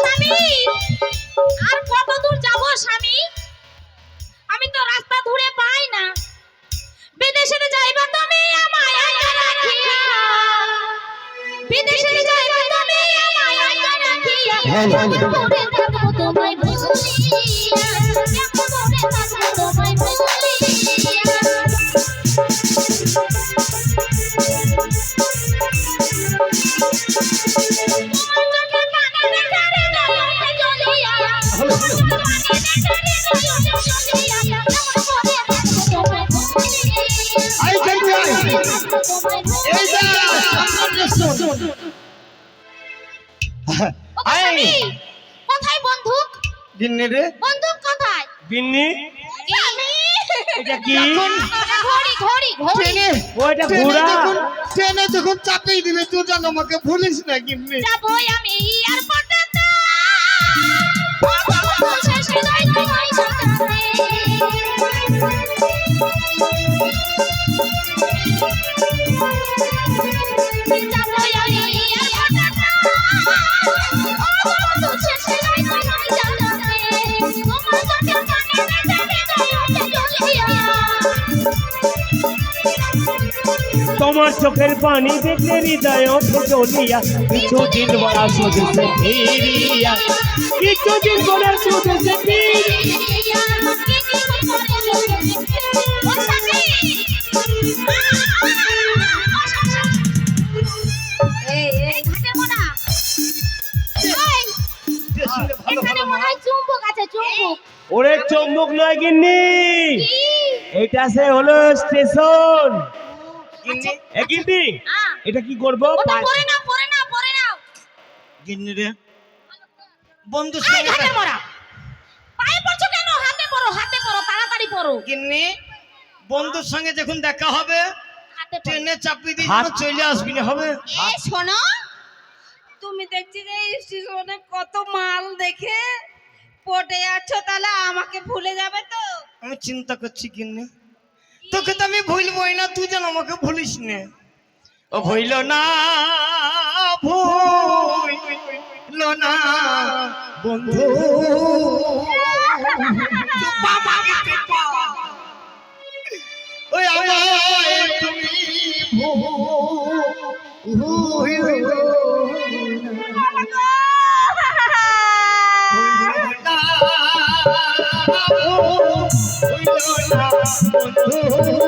স্বামী। আর কত দূর যাব স্বামী? আমি তো রাস্তা ধরে পাই না। বিদেশে যাইবা তুমি আমায় রাখিয়া। বিদেশে যাইবা তুমি আমায় রাখিয়া। করে থাকব তোমায় ভুলিয়া কোথায় বন্দুক দিনে রে। বন্দুক কোথায়? বিন্নি এটা কি? ঘড়ি ঘড়ি ঘড়ি ওইটা ঘোড়া? যখন ট্রেনে যখন চাপিয়ে দিবে তুই জানো আমাকে ভুলিস না যাবই আমি এয়ারপোর্টে শেষে যাই তোমার চোখের পানি দেখলে হৃদয় ওঠে জ্বলিয়া কিছুদিন বড়া সুদেশে ফিরিয়া। কিছুদিন বড়া সুদেশে ফিরিয়া। ওরে চম্বুক নয় গিন্নি। এটা সে হলো স্টেশন। এ গিন্নি এটা কি করব কিন্নি রে বন্ধুর সঙ্গে কিন্নি বন্ধুর সঙ্গে যখন দেখা হবে ট্রেনে চাপিয়ে দিয়ে হাত- চলে আসবি না হবে? শোনো তুমি দেখছি যে স্টেশনে কত মাল দেখে পটে আছো তাহলে আমাকে ভুলে যাবে তো? আমি চিন্তা করছি কিন্নি তোকে তো আমি ভুলবই না, তুই যেন আমাকে ভুলিস না। ও ভুইল না ভুইল না, বন্ধু। ওই আমায় তুমি ভুইল না।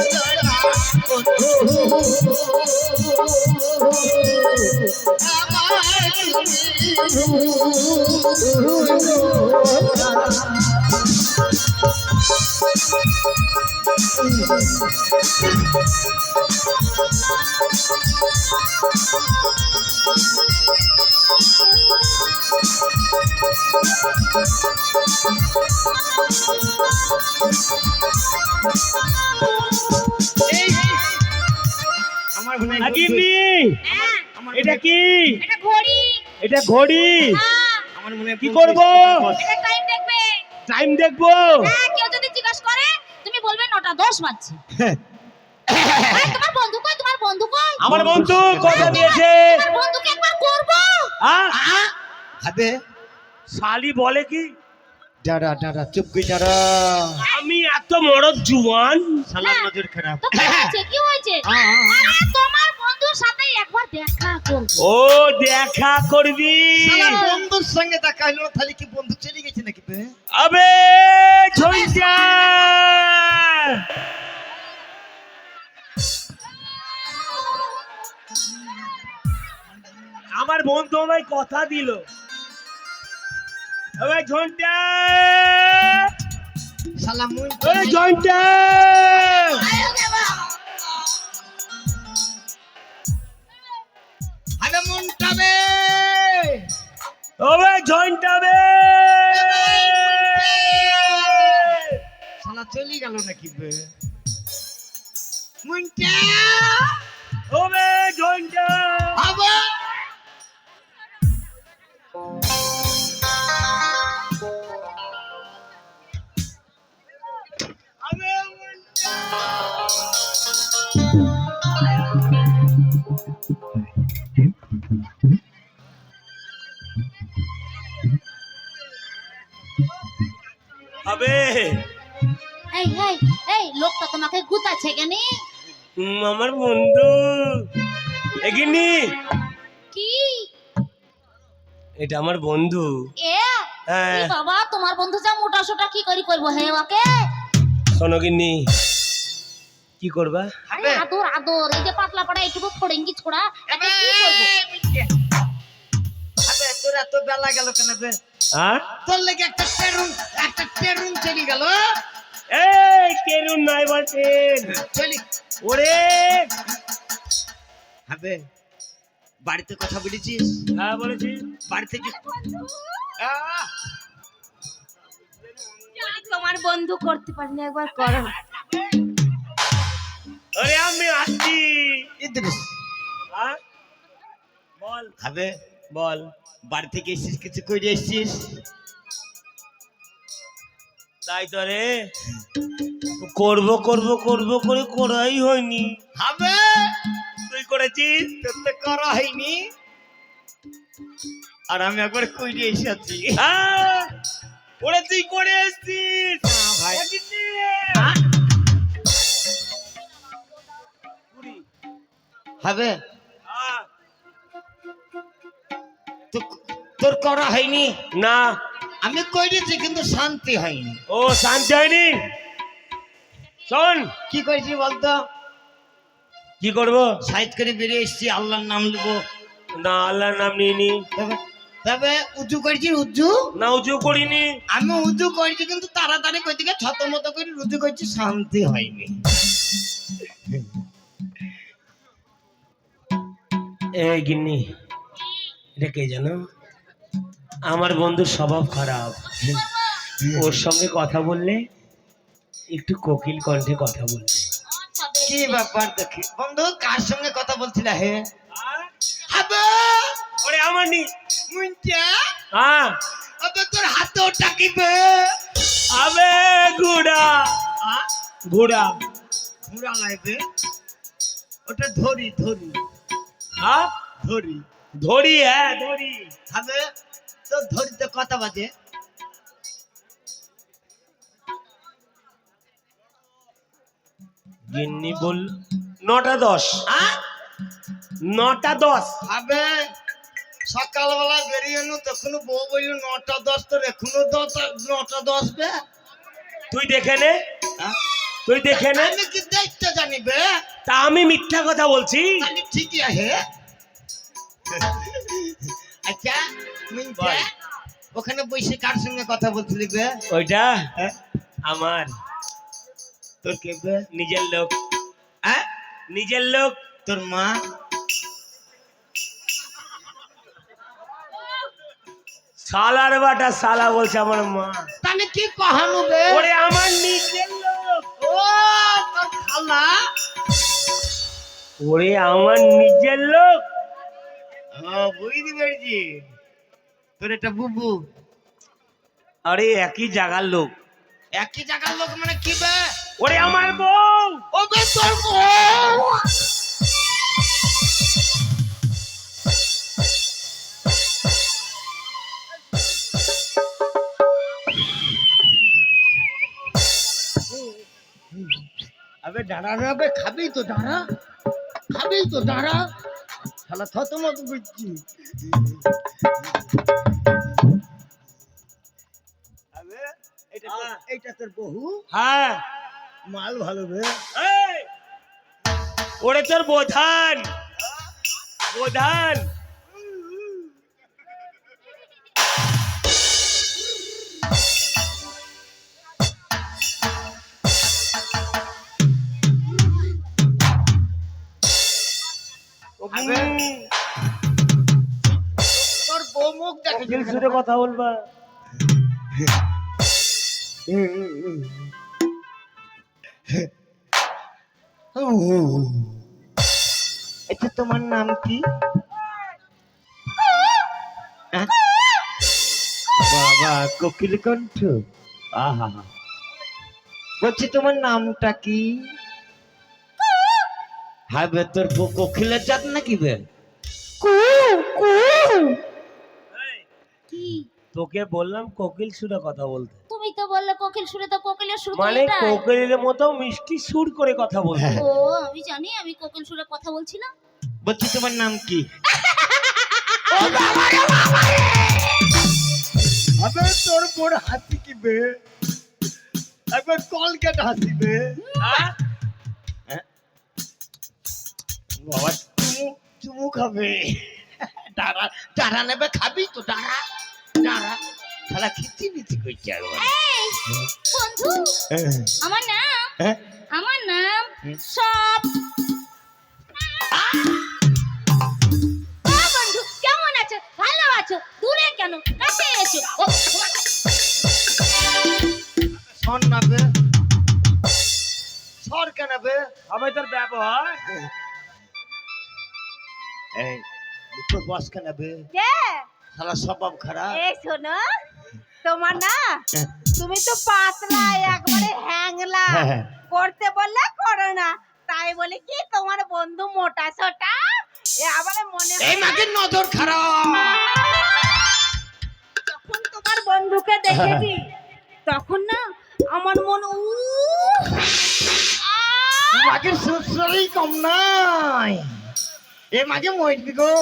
আমার এটা কি? এটা ঘড়ি। এটা ঘড়ি? হ্যাঁ। আমার মনে কি করব? এটা টাইম দেখবে। টাইম দেখব? হ্যাঁ কেউ যদি জিজ্ঞাসা করে তুমি বলবে নটা দশ বাজছে। তোমার বন্ধু কই? তোমার বন্ধু কই? আমার বন্ধু কথা দিয়েছে? তোমার বন্ধুকে একবার করব। আ? হবে শালি বলে কি? দাঁড়া দাঁড়া চুপ করে দাঁড়া। আমি এত মরদ জুয়ান। শালার নজর খারাপ। তো কি হয়েছে? কি হয়েছে? আরে তোমার বন্ধুর সাথে একবার দেখা করব। ও দেখা করবি। বন্ধুর সঙ্গে দেখা হলো তাহলে কি বন্ধু চলে গেছে নাকি আবে আমার বন্ধু আমায় কথা দিল। আবে ঝন্টা। শালা মুই ওই ঝন্টা। ওবে ঝন্টা বে। শালা চলে গেল নাকি বে? মুনটা। ওবে আবার। আবে গুতাছে কেন আমার বন্ধু। এগিনি কি? এটা আমার বন্ধু। এ? হ্যাঁ। বাবা তোমার বন্ধু যা মোটা সোটা কি করি করব হে ওকে? শোনো গিন্নি কি করবা? আরে আদর আদর এই যে পাতলা পাড়া এইটুকু ফড়েঙ্গি ছোড়া একে কি করব? আবে তোর এত বেলা গেল কেন বে? হ্যাঁ? তোর লেগে একটা টেরুন একটা টেরুন চলে গেল। এই কেরুন নাই বলছেন? ওরে! হবে বাড়িতে কথা বলেছিস? হ্যাঁ বলেছি। বাড়িতে কি তোমার বন্ধু করতে পারিনি একবার করো। আরে আমি আসছি। ইদ্রিস। হ্যাঁ? বল। হবে বল। বাড়ি থেকে এসেছিস কিছু করে এসেছিস? তাই তো রে। করব করব করব করে করাই হয়নি। হবে। তুই করেছিস তোর তো করা হয়নি। আর আমি একবার কইরে এসেছি। হ্যাঁ ওরে তুই করে এসছিস হ্যাঁ, ভাই। হবে। হ্যাঁ। তোর করা হয়নি? না। আমি কইরেছি কিন্তু শান্তি হয়নি। ও শান্তি হয়নি? শোন। কি করেছি বলতো? কি করব? সাইড করে বেরিয়ে এসেছি আল্লাহর নাম লিবো না আল্লাহর নাম নিইনি। তবে উঁচু করেছি উঁচু। না উঁচু করিনি। আমি উঁচু করেছি কিন্তু তাড়াতাড়ি কই থেকে ছত মতো করে রুজু করছি শান্তি হয়নি। এই গিন্নি এটা কে জানো? আমার বন্ধুর স্বভাব খারাপ। ওর সঙ্গে কথা বললে একটু কোকিল কণ্ঠে কথা বলবে কি ব্যাপার দেখি? বন্ধু কার সঙ্গে কথা বলছিল হে? হবে ওরে আমার নি মুঞ্চা হ্যাঁ আবে তোর হাতে ওটা কি বে? আবে ঘোড়া। আ? ঘোড়া। ঘোড়া লাগবে ওটা ধরি ধরি। হ্যাঁ ধরি। ধরি হ্যাঁ ধরি। হবে তোর ধরিতে কথা বাজে। গিন্নি বল নটা দশ। আ? নটা দশ। হবে সকালবেলা বেরিয়ে নু তখন বউ বলল নটা দশ তোর এখনও দশ নটা দশ বে? তুই দেখে নে। হ্যাঁ? তুই দেখে নে। আমি কি দেখতে জানি বে? তা আমি মিথ্যা কথা বলছি। ঠিকই আছে আচ্ছা বল। ওখানে বসে কার সঙ্গে কথা বলছিলি বে ওইটা? হ্যাঁ? আমার। তোর কে বে? নিজের লোক। হ্যাঁ? নিজের লোক। তোর মা? সালার বাটা সালা বলছে আমার মা। তাহলে কি কহানো বে? ওরে আমার নিজের লোক। ও তোর খালা। ওরে আমার নিজের লোক। হ্যাঁ বুঝতে পেরেছি। তোর একটা বুবু। আরে একই জায়গার লোক। একই জায়গার লোক মানে কি বে? ওরে আমার বউ! ও তোর বউ! আবে দাঁড়া রে খাবি তো দাঁড়া। খাবি তো দাঁড়া। শালা থত মত বুঝছি এটা তোর- এইটা তোর বহু হ্যাঁ। মাল ভালো এই, ওরে তোর বোধান। বোধান। আবে বউ মুখ দেখে দিল সুরে কথা বলবা। এটা তোমার নাম কি? হ্যাঁ? বাবা কোকিল কণ্ঠ। আহা। বলছি তোমার নামটা কি? হ্যাঁ বে তোর কোকিলের জাত নাকি বে? কি। তোকে বললাম কোকিল সুরে কথা বলতে। তুমি তো বললে কোকিল সুরে তো কোকিলের সুর মানে কোকিলের মতো মিষ্টি সুর করে কথা বলতে। ও আমি জানি আমি কোকিল সুরে কথা বলছিলাম। বলছি তোমার নাম কি? আবে তোর বড় হাসি কি বে? একবার কলকেট হাসি বে? হ্যাঁ? বাবা চুমু চুমু খাবে। দাঁড়া দাঁড়া নেবে খাবি তো দাঁড়া। দাঁড়া খেলা খিচি মিচি করছে এই বন্ধু আমার নাম হ্যাঁ? আমার নাম সব বন্ধু কেমন আছো? ভালো আছো? দূরে কেন? কাছে এসো। ও শোন না বে। সর কেন বে? আমি তোর ব্যবহার। এই তোর বস কেন বে? শালা স্বভাব খারাপ? এই শোনো তোমার না হ্যাঁ। তুমি তো পাতলা একবারে হ্যাংলা। হ্যাঁ, হ্যাঁ। করতে বললে করো না। তাই বলে কি তোমার বন্ধু মোটা সোটা আবার মনে এই মাকে নজর খারাপ। যখন তোমার বন্ধুকে দেখেছি তখন না আমার মন উ মাকে সুসরি কম নাই। এ মাকে মরবি গো।